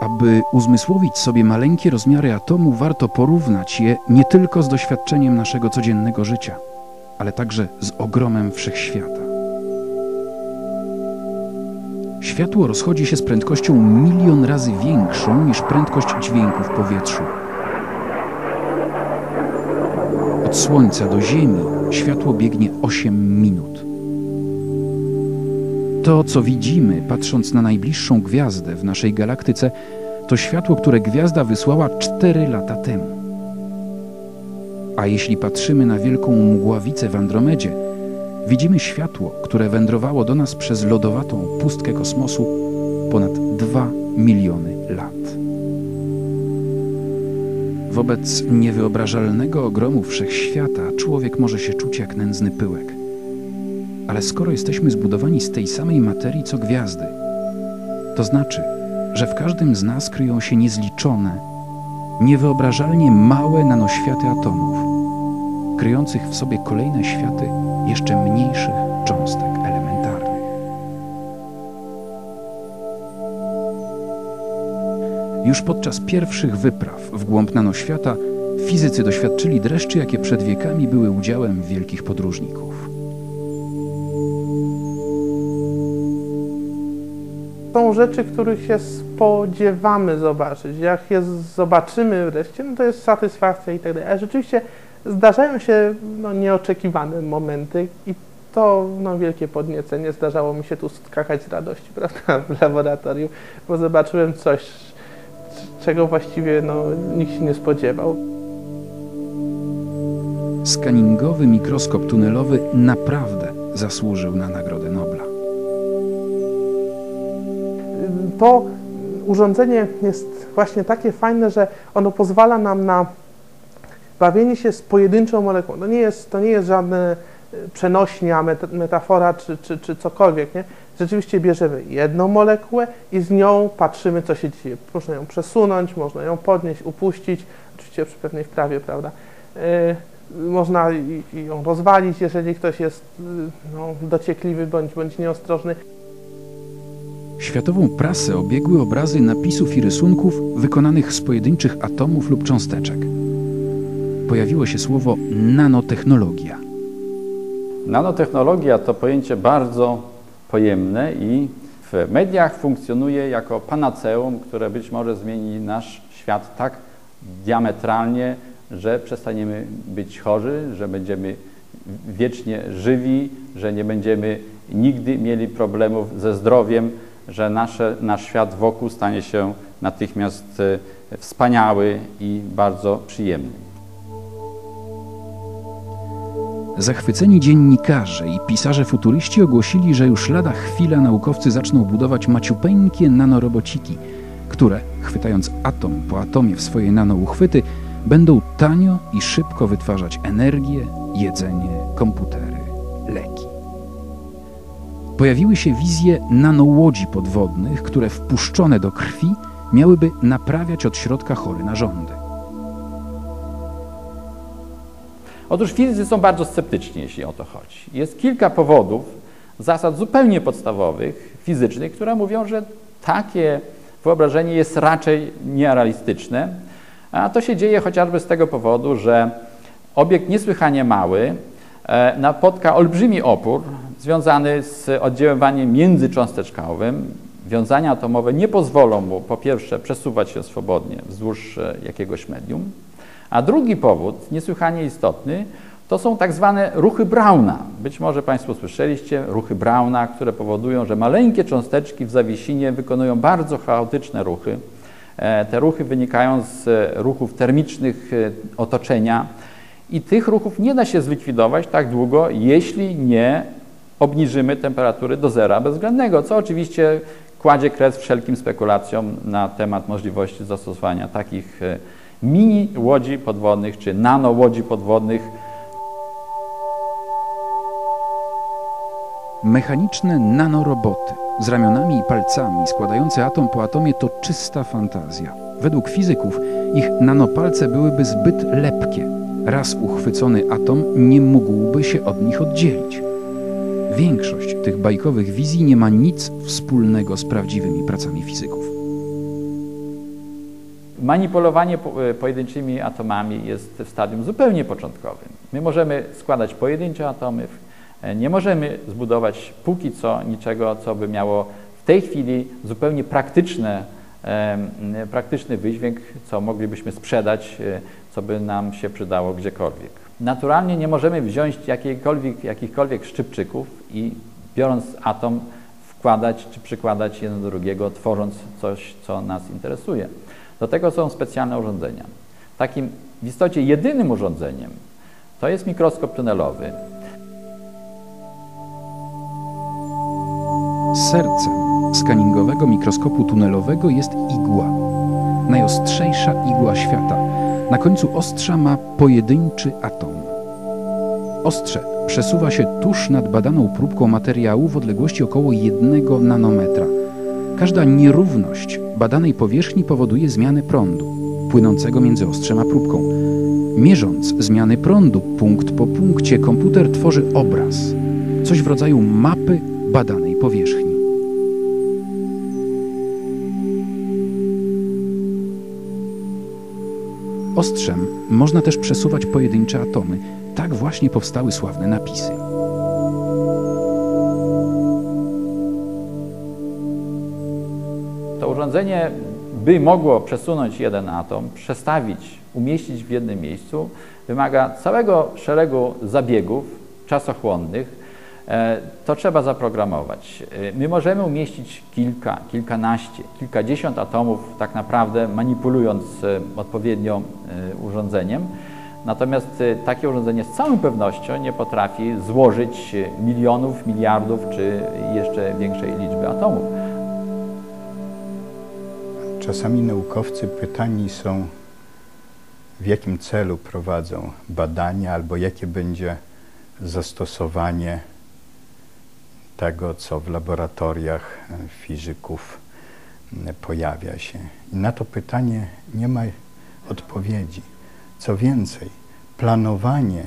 Aby uzmysłowić sobie maleńkie rozmiary atomu, warto porównać je nie tylko z doświadczeniem naszego codziennego życia, ale także z ogromem wszechświata. Światło rozchodzi się z prędkością milion razy większą niż prędkość dźwięku w powietrzu. Od Słońca do Ziemi światło biegnie 8 minut. To, co widzimy, patrząc na najbliższą gwiazdę w naszej galaktyce, to światło, które gwiazda wysłała 4 lata temu. A jeśli patrzymy na wielką mgławicę w Andromedzie, widzimy światło, które wędrowało do nas przez lodowatą pustkę kosmosu ponad 2 miliony lat. Wobec niewyobrażalnego ogromu wszechświata człowiek może się czuć jak nędzny pyłek. Ale skoro jesteśmy zbudowani z tej samej materii co gwiazdy, to znaczy, że w każdym z nas kryją się niezliczone, niewyobrażalnie małe nanoświaty atomów, kryjących w sobie kolejne światy jeszcze mniejszych cząstek elementarnych. Już podczas pierwszych wypraw w głąb nanoświata fizycy doświadczyli dreszczy, jakie przed wiekami były udziałem wielkich podróżników. Są rzeczy, których się spodziewamy zobaczyć. Jak je zobaczymy wreszcie, no to jest satysfakcja i tak dalej. Ale rzeczywiście zdarzają się no, nieoczekiwane momenty i to no, wielkie podniecenie. Zdarzało mi się tu skakać z radości prawda, w laboratorium, bo zobaczyłem coś, czego właściwie no, nikt się nie spodziewał. Skaningowy mikroskop tunelowy naprawdę zasłużył na Nagrodę Nobla. To urządzenie jest właśnie takie fajne, że ono pozwala nam na bawienie się z pojedynczą molekułą. To nie jest, to nie jest żadna przenośnia, metafora czy, czy, czy cokolwiek. Nie? Rzeczywiście bierzemy jedną molekułę i z nią patrzymy, co się dzieje. Można ją przesunąć, można ją podnieść, upuścić, oczywiście przy pewnej wprawie, prawda? Yy, można ją rozwalić, jeżeli ktoś jest no, dociekliwy bądź, bądź nieostrożny. Światową prasę obiegły obrazy napisów i rysunków wykonanych z pojedynczych atomów lub cząsteczek. Pojawiło się słowo nanotechnologia. Nanotechnologia to pojęcie bardzo pojemne i w mediach funkcjonuje jako panaceum, które być może zmieni nasz świat tak diametralnie, że przestaniemy być chorzy, że będziemy wiecznie żywi, że nie będziemy nigdy mieli problemów ze zdrowiem, że nasze, nasz świat wokół stanie się natychmiast wspaniały i bardzo przyjemny. Zachwyceni dziennikarze i pisarze futuryści ogłosili, że już lada chwila naukowcy zaczną budować maciupeńkie nanorobociki, które, chwytając atom po atomie w swoje nanouchwyty, będą tanio i szybko wytwarzać energię, jedzenie, komputery, leki. Pojawiły się wizje nanołodzi podwodnych, które wpuszczone do krwi miałyby naprawiać od środka chory narządy. Otóż fizycy są bardzo sceptyczni, jeśli o to chodzi. Jest kilka powodów, zasad zupełnie podstawowych, fizycznych, które mówią, że takie wyobrażenie jest raczej nierealistyczne. A to się dzieje chociażby z tego powodu, że obiekt niesłychanie mały napotka olbrzymi opór związany z oddziaływaniem międzycząsteczkowym. Wiązania atomowe nie pozwolą mu po pierwsze przesuwać się swobodnie wzdłuż jakiegoś medium, a drugi powód, niesłychanie istotny, to są tak zwane ruchy Brauna. Być może Państwo słyszeliście ruchy Brauna, które powodują, że maleńkie cząsteczki w zawiesinie wykonują bardzo chaotyczne ruchy. Te ruchy wynikają z ruchów termicznych otoczenia i tych ruchów nie da się zlikwidować tak długo, jeśli nie obniżymy temperatury do zera bezwzględnego, co oczywiście kładzie kres wszelkim spekulacjom na temat możliwości zastosowania takich mini łodzi podwodnych czy nano łodzi podwodnych. Mechaniczne nanoroboty z ramionami i palcami składające atom po atomie to czysta fantazja. Według fizyków ich nanopalce byłyby zbyt lepkie. Raz uchwycony atom nie mógłby się od nich oddzielić. Większość tych bajkowych wizji nie ma nic wspólnego z prawdziwymi pracami fizyków. Manipulowanie e, pojedynczymi atomami jest w stadium zupełnie początkowym. My możemy składać pojedyncze atomy, e, nie możemy zbudować póki co niczego, co by miało w tej chwili zupełnie praktyczne, praktyczny wydźwięk, co moglibyśmy sprzedać, e, co by nam się przydało gdziekolwiek. Naturalnie nie możemy wziąć jakiejkolwiek, jakichkolwiek szczypczyków i biorąc atom wkładać czy przykładać jeden do drugiego, tworząc coś, co nas interesuje. Do tego są specjalne urządzenia. Takim w istocie jedynym urządzeniem to jest mikroskop tunelowy. Sercem skaningowego mikroskopu tunelowego jest igła. Najostrzejsza igła świata. Na końcu ostrza ma pojedynczy atom. Ostrze przesuwa się tuż nad badaną próbką materiału w odległości około 1 nanometra. Każda nierówność badanej powierzchni powoduje zmianę prądu płynącego między ostrzem a próbką. Mierząc zmiany prądu punkt po punkcie, komputer tworzy obraz, coś w rodzaju mapy badanej powierzchni. Ostrzem można też przesuwać pojedyncze atomy. Tak właśnie powstały sławne napisy. To urządzenie by mogło przesunąć jeden atom, przestawić, umieścić w jednym miejscu, wymaga całego szeregu zabiegów czasochłonnych. E, To trzeba zaprogramować. E, My możemy umieścić kilka, kilkanaście, kilkadziesiąt atomów, tak naprawdę manipulując e, odpowiednio urządzeniem. Natomiast e, takie urządzenie z całą pewnością nie potrafi złożyć e, milionów, miliardów czy jeszcze większej liczby atomów. Czasami naukowcy pytani są, w jakim celu prowadzą badania, albo jakie będzie zastosowanie tego, co w laboratoriach e, fizyków pojawia się. I na to pytanie nie ma odpowiedzi. Co więcej, planowanie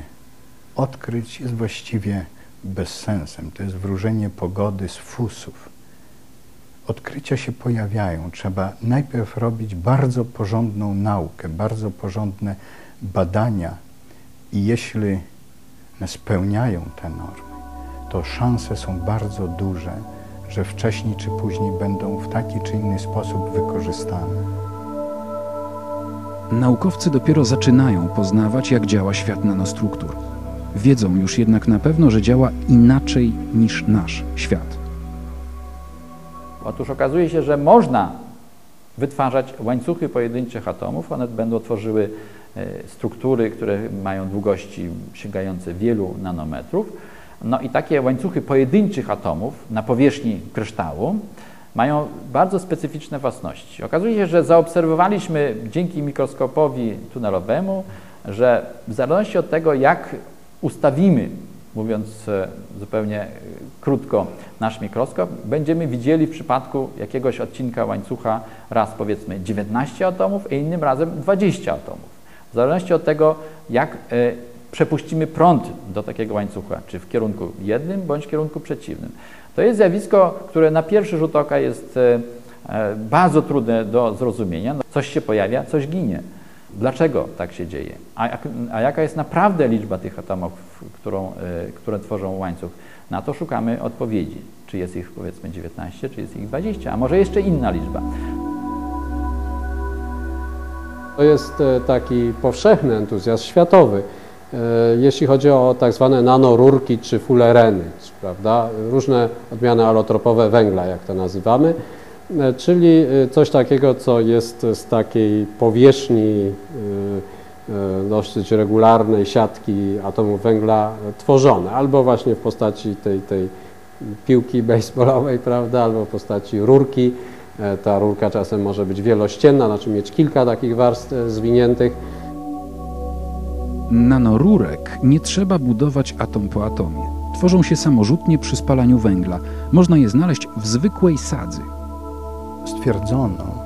odkryć jest właściwie bezsensem. To jest wróżenie pogody z fusów odkrycia się pojawiają. Trzeba najpierw robić bardzo porządną naukę, bardzo porządne badania i jeśli spełniają te normy, to szanse są bardzo duże, że wcześniej czy później będą w taki czy inny sposób wykorzystane. Naukowcy dopiero zaczynają poznawać, jak działa świat nanostruktur. Wiedzą już jednak na pewno, że działa inaczej niż nasz świat. Otóż okazuje się, że można wytwarzać łańcuchy pojedynczych atomów. One będą tworzyły e, struktury, które mają długości sięgające wielu nanometrów. No i takie łańcuchy pojedynczych atomów na powierzchni kryształu mają bardzo specyficzne własności. Okazuje się, że zaobserwowaliśmy dzięki mikroskopowi tunelowemu, że w zależności od tego, jak ustawimy, mówiąc e, zupełnie e, krótko, nasz mikroskop, będziemy widzieli w przypadku jakiegoś odcinka łańcucha raz powiedzmy 19 atomów, a innym razem 20 atomów. W zależności od tego, jak e, przepuścimy prąd do takiego łańcucha, czy w kierunku jednym, bądź w kierunku przeciwnym. To jest zjawisko, które na pierwszy rzut oka jest e, e, bardzo trudne do zrozumienia. No, coś się pojawia, coś ginie. Dlaczego tak się dzieje? A, a jaka jest naprawdę liczba tych atomów, którą, e, które tworzą łańcuch? Na to szukamy odpowiedzi. Czy jest ich powiedzmy 19, czy jest ich 20, a może jeszcze inna liczba. To jest taki powszechny entuzjazm światowy, jeśli chodzi o tak zwane nanorurki czy fulereny, prawda? różne odmiany alotropowe węgla, jak to nazywamy, e, czyli e, coś takiego, co jest z takiej powierzchni e, e, dosyć regularnej siatki atomów węgla e, tworzone, albo właśnie w postaci tej, tej piłki baseballowej, prawda, albo w postaci rurki. E, Ta rurka czasem może być wielościenna, znaczy mieć kilka takich warstw e, zwiniętych. Nanorurek nie trzeba budować atom po atomie. Tworzą się samorzutnie przy spalaniu węgla. Można je znaleźć w zwykłej sadzy. Stwierdzono,